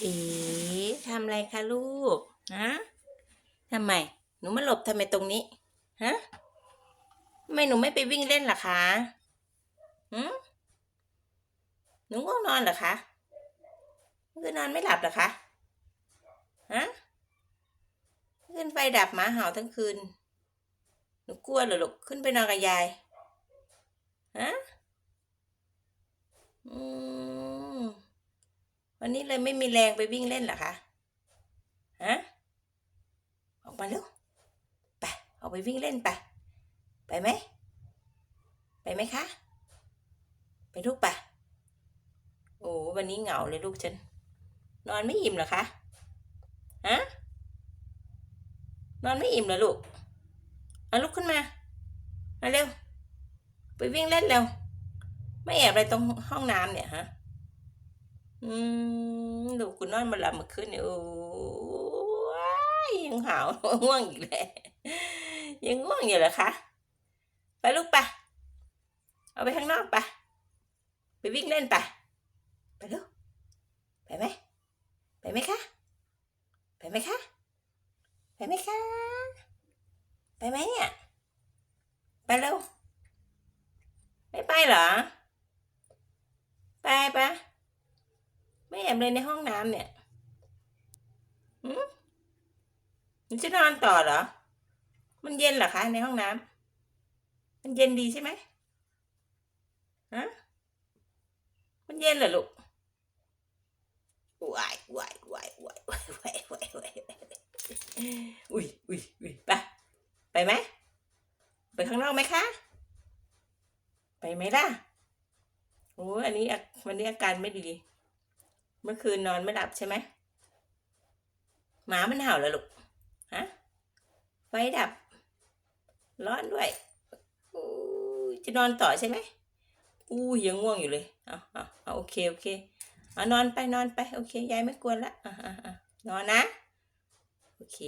เอ๋ทำอะไรคะลูกฮะทำไม หนูมาหลบทำไมตรงนี้ฮะทำไมหนูไม่ไปวิ่งเล่นล่ะคะหืมหนูง่วงนอนเหรอคะคือคืนนอนไม่หลับเหรอคะฮะเมื่อคืนไฟดับหมาเห่าทั้งคืน หนูกลัวเหรอลูกขึ้นไปนอนกับยายฮะอืม วันนี้เลยไม่มีแรงไปวิ่งเล่นหรอคะฮะออกมาเร็วไปออกไปวิ่งเล่นไปไปไหมไปไหมคะ ไปลูกไปโอ้วันนี้เหงาเลยลูกฉัน นอนไม่อิ่มหรอคะฮะนอนไม่อิ่มเหรอลูกเอาลุกขึ้นมามาเร็ว ไปวิ่งเล่นเร็ว ไม่แอบอะไรตรงห้องน้ำเนี่ยฮะ อืมลูกคุณนอนมาหลับมื่อคืนเนี่ยโอ้ยยังหาวง่วงอีกแล้วยังง่วงอยู่เหรอคะไปลูกไปเอาไปข้างนอกไปไปวิ่งเล่นไปไปลูกไปไหมไปไหมคะไปไหมคะไปไหมคะไปไหมเนี่ยไปเร็วไม่ไปเหรอไปปะ ม่แอบเลยในห้องน้ำเนี่ยหืมหนูจะนอนต่อเหรอ มันเย็นเหรอคะในห้องน้ำมันเย็นดีใช่ไหมฮะมันเย็นเหรอลูกวายวายวายวายวายวายวายวายอุ้ยอุ้ยอุ้ยไปไปไหมไปข้างนอกไหมคะ ไปไหมล่ะโอ้ยอันนี้อันนี้อาการไม่ดี เมื่อคืนนอนไม่หลับใช่ไหมหมามันเห่าแล้วลูกฮะไฟดับ ร้อนด้วยจะนอนต่อใช่ไหมอู้ยังง่วงอยู่เลยเอาเอาเอาโอเคโอเคเอานอนไปนอนไปโอเคยายไม่กวนละอะอะอะนอนนะ โอเค